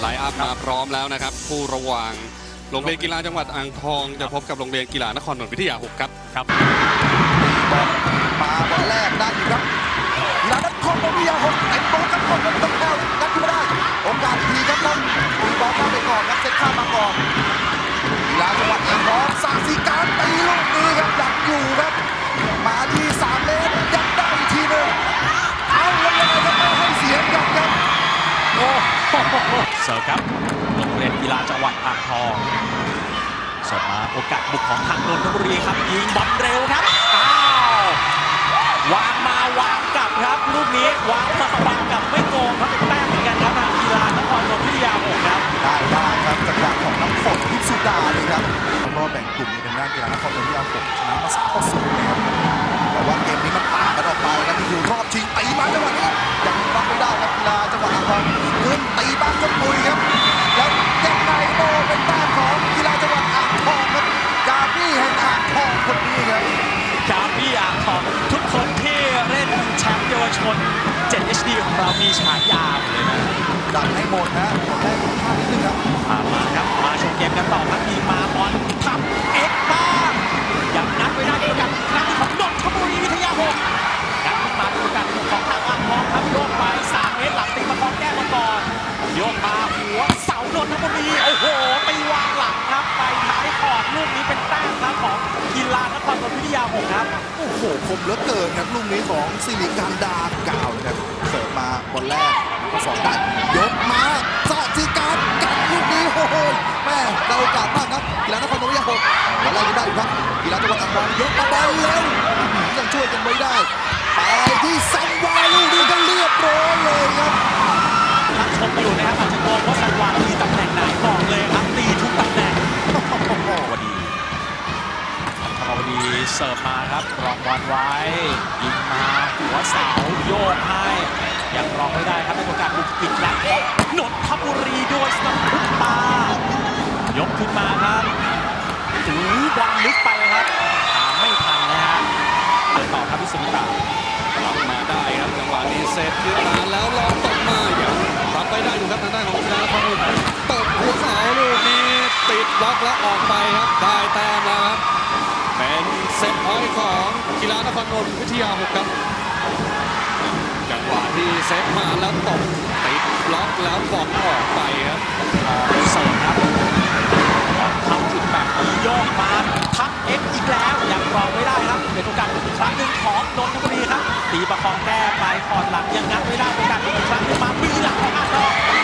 ไลน์อัพมาพร้อมแล้วนะครับคู่ระหว่างโรงเรียนกีฬาจังหวัดอ่างทอง จะพบกับโรงเรียนกีฬานครนนทวิทยาหกครับครับบอลมาบอลแรกได้อยู่ครับกีฬานักคอมวิทยาหกเต็มโต๊ะครับคนต้องแพ้งัดขึ้นมาได้โอกาสทีครับต้องตีบอลข้าไปก่อนครับเซตข้ามมาก่อนกีฬาจังหวัดอ่างทองสาสีการตีลูกนี้ครับดักอยู่ครับมาที่ เสิร์ฟครับโรงเรียนกีฬาจังหวัดอ่างทองเสิร์ฟมาโอกาสบุกของทางนนทบุรีครับ ยิงบอลเร็วครับอ้าววางมาวางกลับครับลูกนี้วางมาวางกลับไม่โกงครับเป็นแต้มเหมือนกันครับทางกีฬานครนนท์วิทยาหกครับได้ได้ครับจังหวะของน้ำฝนพิสุดาเลยครับรอบแบ่งกลุ่มในทางด้านกีฬานครนนท์วิทยาหกชนะมาสามต่อศูนย์นะครับแต่ว่า มีฉายาหมดเลยนะดันให้หมดนะหมดได้ทุกท่านิดนึงครับมามาครับ มาชมเกมกันต่อครับมีมาบอลทับเอ็กซ์บ้างยังนัดไว้ได้ด้วยกันครั้งที่ของนนทบุรีวิทยาหกนัดขึ้นมาดูกันของทางอ่างทองครับโยกไป3เมตรหลังตีมาคองแก้มาก่อนโยกมาหัวเสานนทบุรีโอ้โหไปวางหลังครับไปท้ายคอร์ดลูกนี้เป็นแต้มครับของกีฬานครนนท์วิทยาหกครับโอ้โหคมเหลือเกินครับลูกนี้ของสิริการดา ได้โอกาสมากครับกีฬานครนนท์วิทยาหกบอลแรกยังได้อยู่ครับกีฬาจังหวัดอ่างทองยกมาบอลเร็วอื้อหือยังช่วยกันไม่ได้ไปที่ซัมวาลูกนี้ก็เรียบร้อยเลยครับท่านชมอยู่นะครับอาจจะงงว่าสันวาตีตำแหน่งไหนบอกเลยครับตีทุกตำแหน่งวดีธรวดีเสิร์ฟมาครับรองบอลไว้ยิงมาหัวเสาโยกให้ยังรองไม่ได้ครับเป็นโอกาสบุกอีกครั้ง กแล้วออกไปครับ ได้แต้มแล้วครับ เป็นเซตพอยต์ของกีฬานครนนท์วิทยาหกครับ จังหวะที่เซตมาแล้วตกติดล็อกแล้วบอลออกไปครับเสิร์ฟครับทำจุดแบบนี้โยกมาทับเอ็กอีกแล้วยังรองไม่ได้ครับเป็นโอกาสอีกครั้งหนึ่งของนนทบุรีครับตีประคองแก้ไปคอดหลังยังงัดไม่ได้โอกาสอีกครั้งหนึ่งมาบีหลังของอาร์ตอ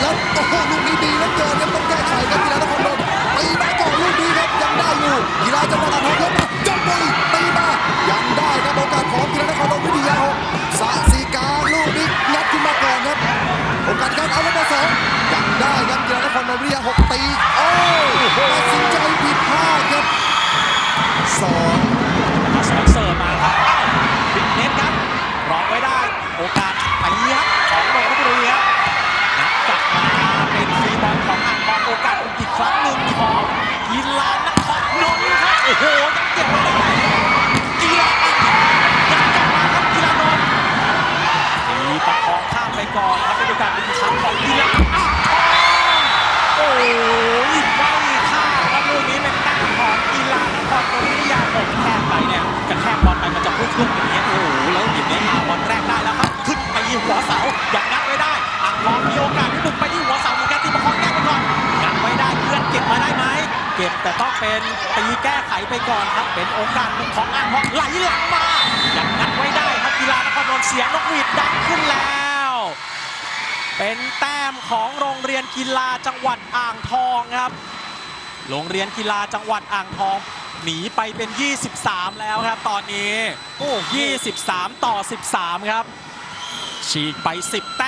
แล้วโอ้โหลูกนี้ดีเหลือเกินครับต้องแก้ไขครับกีฬานครนนท์ตีมาก่อนลูกนี้ครับยังได้อยู่กีฬาจังหวัดอ่างทองยกมาจบเลยตีมายังได้ครับโอกาสของกีฬานครนนท์วิทยาหกสาสีการลูกนี้งัดขึ้นมาก่อนครับโอกาสครับเอาล้วมาสองยังได้ครับกีฬานครนนท์วิทยาหกตีโอ้ตัดสินใจผิดพลาดครับสองมาสองเสิร์ฟมาครับอ้าวปิดเน็ตครับรองไว้ได้ โอกาสตีครับรีครับนัดกลับมาเป็นฟรีบอลของอ่างทองโอกาสอีกครั้งหนึ่งของ กีฬานครนนท์ครับ โอ้โหยังเก็บไม่ได้กีฬาอ่างทองยังกลับมาครับกีฬานนท์ตีประคองข้ามไปก่อนครับเป็นการดึงครั้งของกีฬา แต่ต้องเป็นตีแก้ไขไปก่อนครับ เป็นโอกาสของอ่างทองไหลหลังมายังงัดไว้ได้ครับกีฬานครนนท์เสียงนกหวีดดังขึ้นแล้ว เป็นแต้มของโรงเรียนกีฬาจังหวัดอ่างทองครับ โรงเรียนกีฬาจังหวัดอ่างทองหนีไปเป็น 23 แล้วครับ ตอนนี้ โอ้ 23 ต่อ 13 ครับ ฉีกไป 10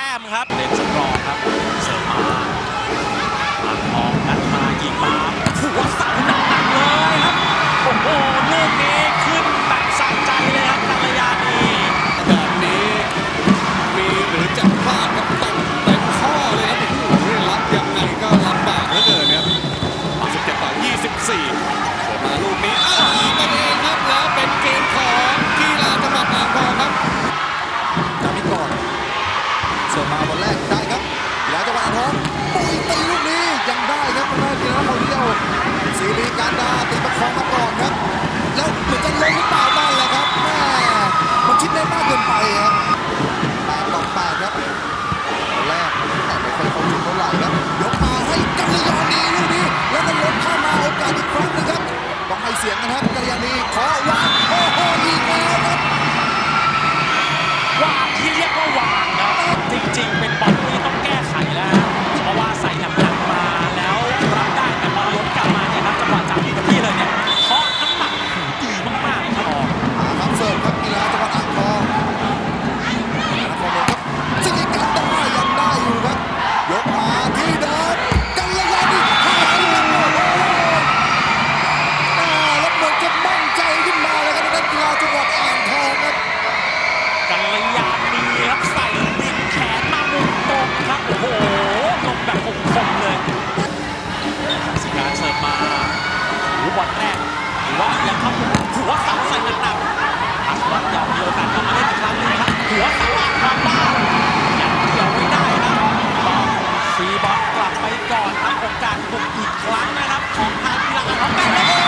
อกาสบุกอีกครั้งนะครับ ของทางกีฬาของแปดแล้ว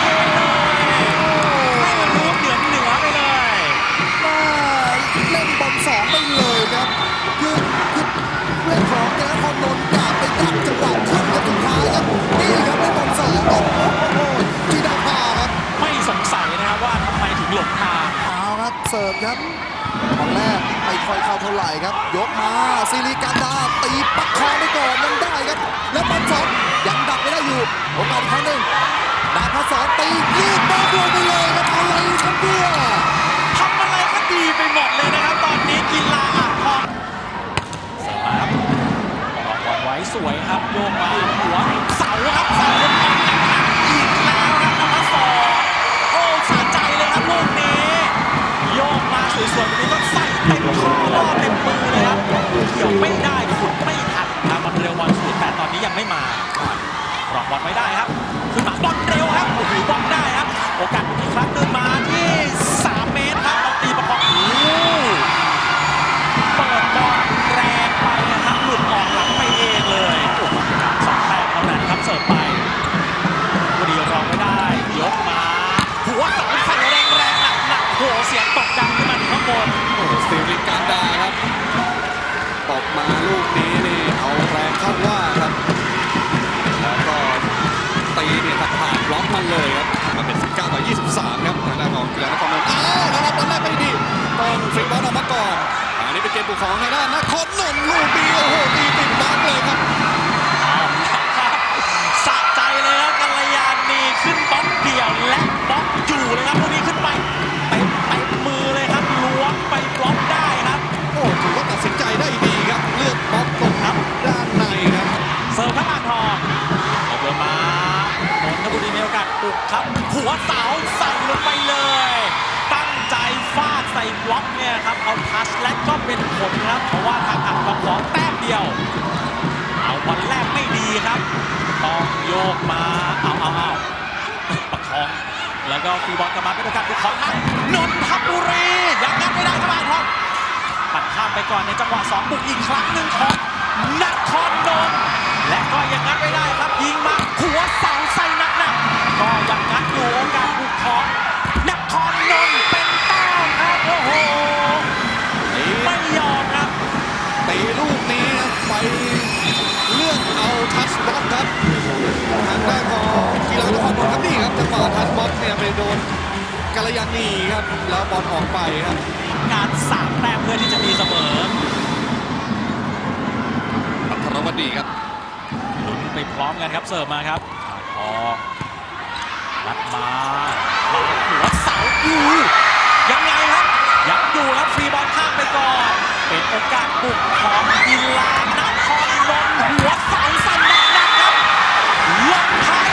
โอ้โหให้มันรู้เหนือเหนือไปเลยเล่นบอลสองไปเลยครับคือคือเรื่องของแกคอนนนกาไปดับจังหวะขึ้นกับสุดท้ายครับนี่ครับเล่นบอลสองโอ้โหจีดาพาครับไม่สงสัยนะครับว่าทำไมถึงหลบทางเอาครับเสิร์ฟครับของแรก คอยเข้าเท่าไหร่ครับ ยกมาซิริกันดาตีปักคอไปก่อนยังได้ครับ แล้วบอลสองยังดักไม่ได้อยู่โอกาสอีกครั้งหนึ่งดาพัสสอนตียืดบอลลงไปเลยครับอะไรครับเนี่ยทำอะไรก็ดีไปหมดเลยนะครับ ตอนนี้กีฬาอ่างทองเสิร์ฟมาครับออกบอลไว้สวยครับโยกมาหัวเสาครับเสาบนบอลหนักๆอีกแล้วครับนภัสสอนโอ้สะใจเลยครับลูกนี้ โยกมา สวยๆแบบนี้ก็ใส่เต็มข้อเต็มมือเลยครับเกี่ยวไม่ได้ขุดไม่ทันครับอลเร็วบอลสูงแต่ตอนนี้ยังไม่มารอกบอลไม่ได้ครับ ขึ้นมาบอลเร็วครับโอ้โหบอลได้ครับ โอกาสอีกครั้งหนึ่งมาที่3 เมตรครับต้องตีประกอบโอ้โหเปิดบอลแรงไปนะครับหลุดออกหลังไปเองเลยโอ้โหสองแต้มเท่านั้นครับเสิร์ฟไปบุรีรองไม่ได้ ยกมา หัวเสาใส่แรงแรงหนักหนักๆโอ้โหเสียงตกดังขึ้นมาถึงข้างบน โอ้โหสติลิการดาครับตบมาลูกนี้นี่เอาแรงเข้าว่าครับ แล้วก็ตีเนี่ยตัดผ่านบล็อกมันเลยครับมันเป็น 19 ต่อ 23 ครับทางด้านของกีฬานครนนท์อ้าว แล้วรับบอลแรกไปดีต้องฟรีบอลออกมาก่อนอันนี้เป็นเกมบุกของทางด้านนครนนท์ลูกนี้โอ้โหตีติดบล็อกเลยครับสะใจเลยครับกัลยาณีขึ้นบล็อกเดี่ยวและบล็อกอยู่เลยครับลูกนี้ขึ้นไปเต็มเต็มมือเลยครับล้วงไปบล็อกได้ครับ โอ้ถือว่าตัดสินใจได้ดีครับ เลือกบล็อกตรงครับด้านในครับเสิร์ฟครับอ่างทองเอาเบอร์มานนทบุรีมีโอกาสปลุกครับหัวเสาใส่ลงไป บล็อกเนี่ยครับเอาทัชและก็เป็นผลครับเพราะว่าทางอ่างทองขอแต้มเดียว เอาบอลแรกไม่ดีครับต้องโยกมาเอาเอาเอาประคองแล้วก็ฟีบอลกลับมาเป็นโอกาสบุกของทางนนทบุรียังงัดไม่ได้ครับอ่างทองปัดข้ามไปก่อนในจังหวะสองบุกอีกครั้งหนึ่งของนครนนท์และก็ยังงั ชบล็อกเนี่ยไปโดนกัลยาณีครับ แล้วบอลออกไปครับ การสามแต้มเพื่อที่จะมีเสมออัครวดีครับลุ้นไปพร้อมกันครับเสิร์ฟมาครับออกรัดมามาหัวเสาอู้ยังไงครับยังอยู่ครับฟรีบอลข้ามไปก่อน เป็นโอกาสบุกของกีฬานครนนท์หัวเสาสั่นหนักๆครับลงท้า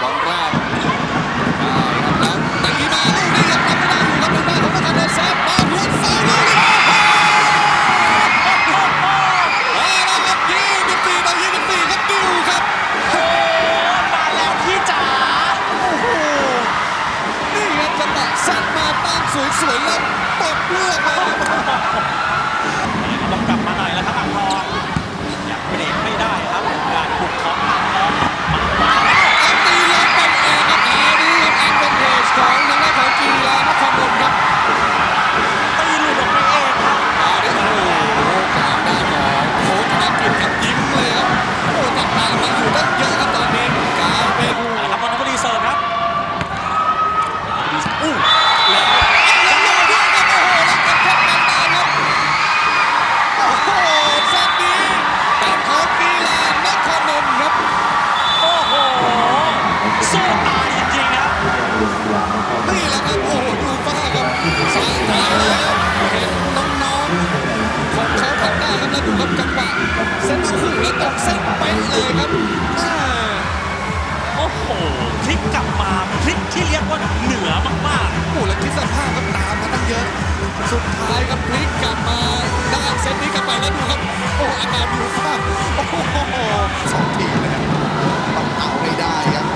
บอลแรกได้ครับแล้วตีมาลูกนี้ครับทำไม่ได้อยู่ครับทางด้านของนครนนท์เซฟมาหัวเสาลูกนี้เอาละครับ24ต่อ24ครับดิวครับโอ้มาแล้วพี่จ๋าโอ้โหนี่ครับจังหวะเซตมาตั้งสวยๆแล้วตบเลือกเลยต้องกลับมาหน่อยแล้วครับอ่างทอง ตรงเส้นเป๊ะเลยครับอ่าโอ้โหพลิกกลับมาพลิกที่เรียกว่าเหนือมากโอ้โหแล้วคิดสภาพครับตามมาตั้งเยอะ สุดท้ายครับพลิกกลับมาได้เซตนี้กลับไปแล้วดูครับ โอ้อาการดูฟ้าโอ้โหสองทีมนะครับต้องเอาให้ได้ครับ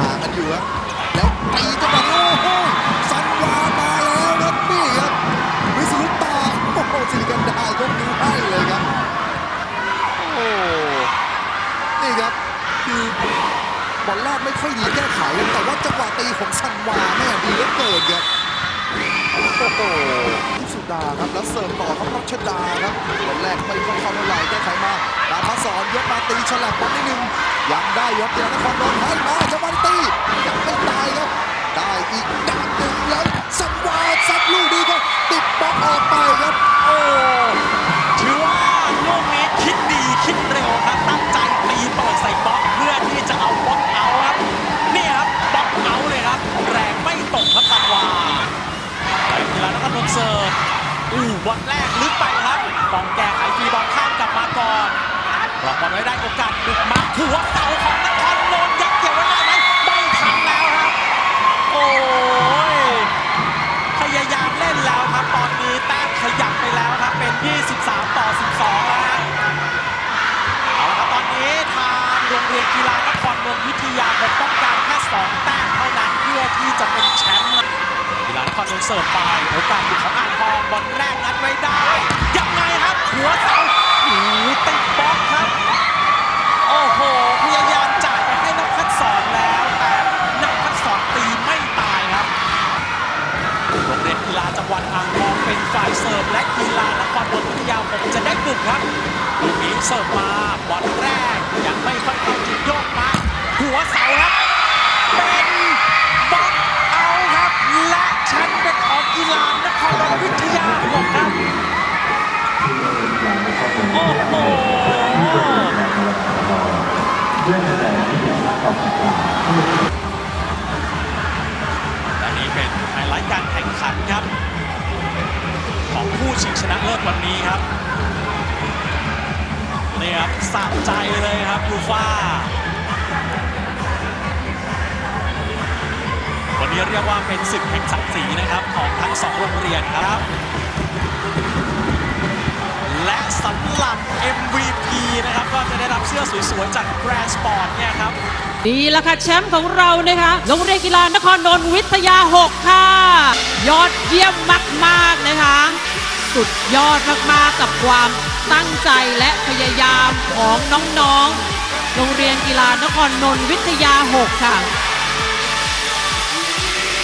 ห่างกันอยู่ครับแล้วตีจังหวะ อบอลแรกไม่ค่อยดีแก้ไข แต่ว่าจังหวะตีของซันวาแม่ดีเหลือเกินครับโอ้โหสุดาครับแล้วเสิร์ฟต่อครับรัชดาครับบอลแรกไม่ค่อยเข้าเท่าไหร่แก้ไขมาดาพสอนยกมาตีฉลับบอลนิดนึงยังได้ยกเดียวนครนนท์ให้มาจังหวะนี้ตียังไม่ตายครับได้อีก บองแก้ไขฟีบอลข้ามกลับมาก่อนรอบอลไว้ได้โอกาสดึกมาหัวเสาของนคร และนี่เป็นไฮไลท์การแข่งขันครับ ของผู้ชิงชนะเลิศวันนี้ครับนี่ครับสะใจเลยครับยูฟ่าวันนี้เรียกว่าเป็นศึกแห่งศักดิ์ศรีนะครับ ของทั้งสองโรงเรียนครับ สื้อสวยๆจาก Grand Sport เนี่ยครับดีแล้วค่ะแชมป์ของเรานะคะโรงเรียนกีฬานครนนท์วิทยา 6 ค่ะ ยอดเยี่ยมมากๆนะคะ สุดยอดมากๆกับความตั้งใจและพยายามของน้องๆ โรงเรียนกีฬานครนนท์วิทยา 6 ค่ะ